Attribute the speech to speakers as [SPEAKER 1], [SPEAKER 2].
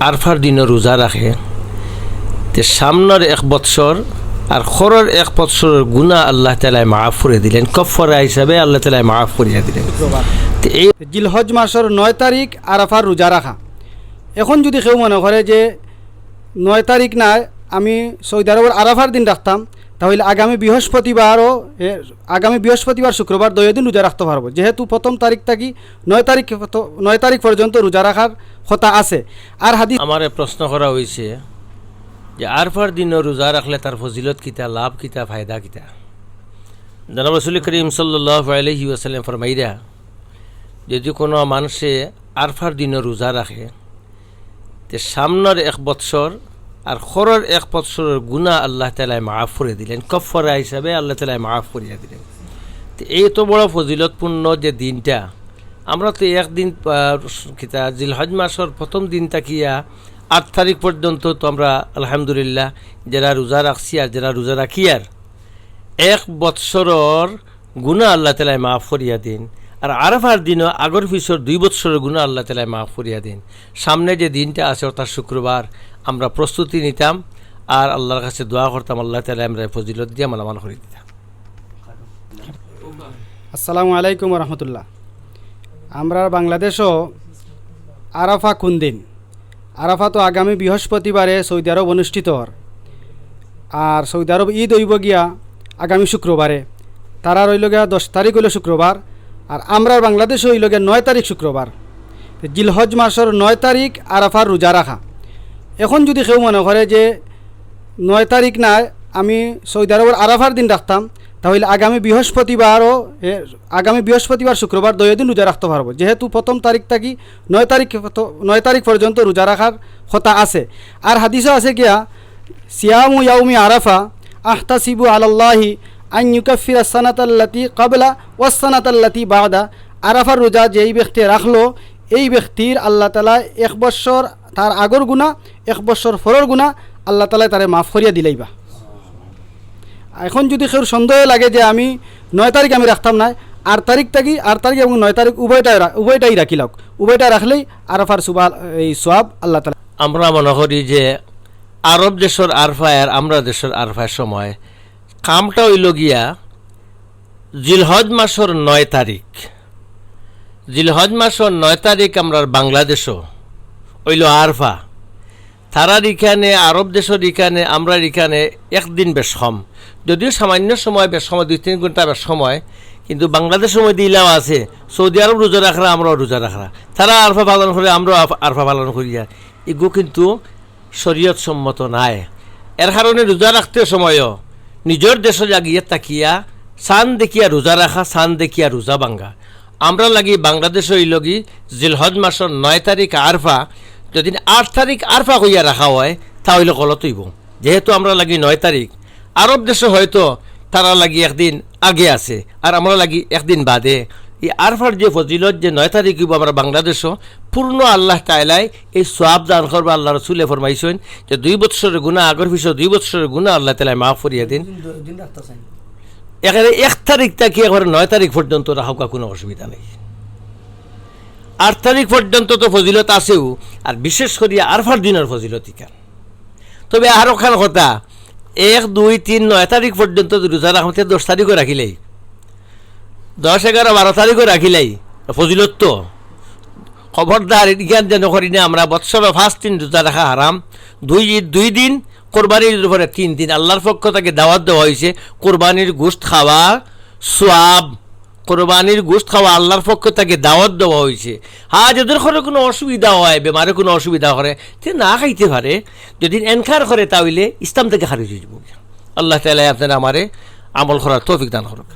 [SPEAKER 1] আরফার দিনও রোজা রাখে তে সামনের এক বৎসর আর খরর এক বৎসরের গুণা আল্লাহ তালায় মাফ করে দিলেন। কফরা হিসাবে আল্লাহ তালায় মাফ করিয়া দিলেন। এই
[SPEAKER 2] জিলহজ মাসের নয় তারিখ আরাফার রোজা রাখা এখন যদি কেউ মনে করে যে নয় তারিখ না আমি সৌদি আরবের আরাফার দিন রাখতাম তাহলে আগামী বৃহস্পতিবারও আগামী বৃহস্পতিবার শুক্রবার দুই দিন রোজা রাখতে পারব। যেহেতু প্রথম তারিখ থাকি, নয় তারিখ নয় তারিখ পর্যন্ত রোজা রাখার কথা আছে। আর হাদিস
[SPEAKER 1] আমার প্রশ্ন করা হয়েছে যে আরফার দিনও রোজা রাখলে তার ফজিলত কিতা, লাভ কিতা, ফায়দা কিতা? জনাব রসুল করিম সাল্লাহ আলহি ওসাল্লাম ফরমাইরা, যদি কোনো মানুষে আরফার দিনও রোজা রাখে, তে সামনের এক বৎসর আর খরর এক বৎসরের গুণা আল্লাহ তালায় মাফ করে দিলেন কফরা হিসাবে আল্লাহ তালায় মাফ করিয়া দিলেন। তো এই তো বড় ফজিলতপূর্ণ যে দিনটা। আমরা তো একদিন কিতা জিলহজ মাসের প্রথম দিন তাকিয়া আট তারিখ পর্যন্ত তো আমরা আলহামদুলিল্লাহ যারা রোজা রাখছি আর যারা রোজা রাখি আর এক বৎসরর গুণা আল্লাহ তালায় মাফ করিয়া দিন। আর আরফার দিনও আগর পিছর দুই বৎসরের গুণা আল্লাহ তালায় মাফ করিয়া দিন। সামনে যে দিনটা আছে, অর্থাৎ শুক্রবার, আমরা প্রস্তুতি নিতাম আর আল্লাহর কাছে দোয়া করতাম, আল্লাহ তালা আমরা ফজিলত দিয়ে মালামাল করে দিতাম।
[SPEAKER 2] আসসালামু আলাইকুম রহমতুল্লাহ। আমরা বাংলাদেশও আরাফা কোন দিন? আরাফা তো আগামী বৃহস্পতিবারে সৌদি আরব অনুষ্ঠিত হর আর সৌদি আরব ঈদ হইব গিয়া আগামী শুক্রবারে। তারা রইল গিয়া দশ তারিখ হইল শুক্রবার। আর আমরা বাংলাদেশ হইল গিয়া নয় তারিখ শুক্রবার। জিলহজ মাসের নয় তারিখ আরাফার রোজা রাখা। এখন যদি কেউ মনে করে যে নয় তারিখ না, আমি সৌদি আরবের আরাফার দিন রাখতাম, তাহলে আগামী বৃহস্পতিবারও আগামী বৃহস্পতিবার শুক্রবার দুই দিন রোজা রাখতে পারব। যেহেতু প্রথম তারিখ থাকি, নয় তারিখ নয় তারিখ পর্যন্ত রোজা রাখার কথা আছে। আর হাদিসও আছে গিয়া, সিয়ামু ইয়াউমি আরাফা আহতাসিবু আলাল্লাহি আন ইউকাফির সানাতাল্লাতি কাবলা ওয়াসানাতাল্লাতি বাদা আরাফার রোজা যেই ব্যক্তি রাখল এই ব্যক্তির আল্লাহ তালা এক বৎসর তার আগর গুণা এক বৎসর ফরর গুণা আল্লাহ তালা তারে মাফ করিয়া দিলেইবা এখন যদি কেউ সন্দেহ লাগে যে আমি নয় তারিখ আমি রাখতাম না, আট তারিখ থাকি, আট তারিখ এবং নয় তারিখ উভয়টাই উভয়টাই রাখি লাগ। উভয়টা রাখলেই আরাফার সুবাহ এই সোয়াব আল্লাহ তালা
[SPEAKER 1] আমরা মনে করি যে আরব দেশের আরফায় আর আমরা দেশের আরফায় সময় কামটা হইল গিয়া জিলহজ মাসের নয় তারিখ। জিলহজ মাসের নয় তারিখ আমরা বাংলাদেশও, হইল আরফা। তারার এখানে, আরব দেশের এখানে, আমরা এখানে একদিন বেশ কম। যদিও সামান্য সময়, বেশ সময়, দুই, তিন ঘণ্টা বেশ সময়, কিন্তু বাংলাদেশ সময় দিলাম আছে। সৌদি আরব রোজা রাখরা আমরাও রোজা রাখরা তারা আরফা পালন করে, আমরাও আরফা পালন করি। এগুলো কিন্তু শরীয়ত সম্মত নাই। এর কারণে রোজা রাখতে সময়ও নিজের দেশে লাগিয়ে তাকিয়া চান দেখিয়া রোজা রাখা চান দেখিয়া রোজা ভাঙ্গা আমরা লাগি বাংলাদেশ কি জিলহজ মাসের নয় তারিখ আরফা যদি আট তারিখ আরফা কইয়া রাখা হয়, তাহলে গলত হইব। যেহেতু আমরা লাগি নয় তারিখ আরব দেশে হয়তো তারা লাগি একদিন আগে আছে, আর আমরা লাগি একদিন বাদে। এই আরফার যে ফজিলত যে নয় তারিখ আমরা বাংলাদেশও পূর্ণ আল্লাহ তাইলাই এই সোয়াব দান করব আল্লাহ রসুলে ফরমাইছেন যে দুই বৎসরের গুণা আগর পিছর দুই বৎসরের গুণা আল্লাহ তালাই মাফ করিয়া দিন। এখানে এক তারিখ থেকে একবারে নয় তারিখ পর্যন্ত রাখা কোনো অসুবিধা নেই। আট তারিখ পর্যন্ত তো ফজিলত আছেও আর বিশেষ করিয়া আরফার দিনের ফজিলত ইকান তবে আরও খান কথা এক দুই তিন নয় তারিখ পর্যন্ত রোজা রাখতে দশ তারিখও রাখিলেই দশ এগারো বারো তারিখও রাখিলেই ফজিলত তো খবরদার জ্ঞান যেন করি না, আমরা বৎসর ফার্স্ট দিন রোজা রাখা হারাম। দুই দুই দিন কোরবানির উপরে তিন দিন। আল্লাহর পক্ষ থেকে দাওয়াত দেওয়া হয়েছে, কোরবানির গোস্ত খাওয়া সোয়াব। কোরবানির গোস্ত খাওয়া আল্লাহর পক্ষ থেকে দাওয়াত দেওয়া হয়েছে। হ্যাঁ যাদের ঘরে কোনো অসুবিধা হয়, বেমারে কোনো অসুবিধা করে, তে না খাইতে পারে। যদি এনকার করে তাহলে ইসলাম থেকে খারিজ হয়ে যাব আল্লাহ তালা আপনারা আমারে আমল করার তৌফিক দান করুক।